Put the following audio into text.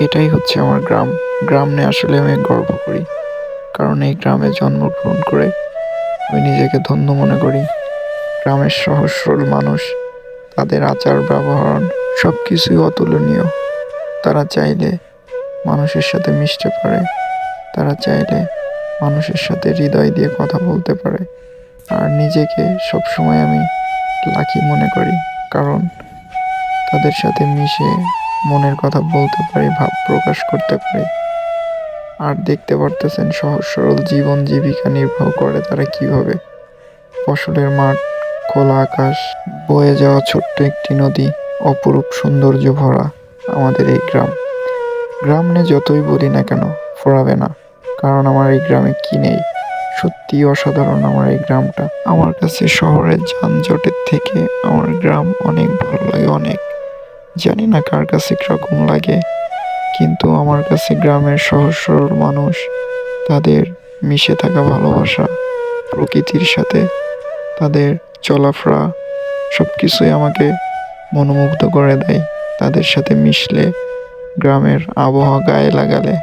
এটাই হচ্ছে আমার গ্রাম। গ্রাম নিয়ে আসলে আমি গর্ব করি। কারণ এই গ্রামে জন্মগ্রহণ করে আমি নিজেকে ধন্য মনে করি। গ্রামের সহজ সরল মানুষ, তাদের আচার, ব্যবহার সব কিছুই অতুলনীয়। তারা চাইলে মানুষের সাথে মিশতে পারে। তারা চাইলে মানুষের সাথে হৃদয় দিয়ে কথা বলতে পারে। আর নিজেকে সবসময় আমি লাকি মনে করি। কারণ তাদের সাথে মিশে মনের কথা বলতে পারি, ভাব প্রকাশ করতে পারি। আর দেখতে পারতেছেন সহজ সরল জীবন জীবিকা নির্বাহ করে তারা কীভাবে। ফসলের মাঠ, খোলা আকাশ, বয়ে যাওয়া ছোট্ট একটি নদী, অপরূপ সৌন্দর্য ভরা আমাদের এই গ্রাম। গ্রাম নিয়ে যতই বলি না কেন, ফোরাবে না, কারণ আমার এই গ্রামে কি নেই? সত্যি অসাধারণ আমার এই গ্রামটা। আমার কাছে শহরের যানজটের থেকে আমার গ্রাম অনেক ভালো লাগে, অনেক। জানি না কার কাছে কীরকম লাগে, কিন্তু আমার কাছে গ্রামের সহজ সরল মানুষ, তাদের মিশে থাকা ভালোবাসা, প্রকৃতির সাথে তাদের চলাফেরা সব কিছুই আমাকে মনোমুগ্ধ করে দেয়, তাদের সাথে মিশলে গ্রামের আবহাওয়া গায়ে লাগালে।